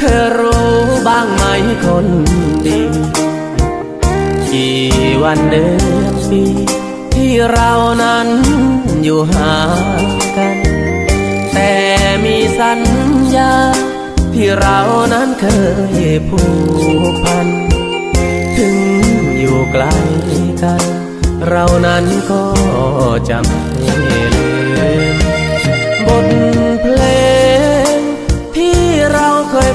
เธอรู้บ้างไหมคนดีกี่วันเดือนปีที่เรานั้นอยู่หากัน แต่มีสัญญา ที่เรานั้นเคยผูกพัน ถึงอยู่ไกลกัน เรานั้นก็จะไม่ลื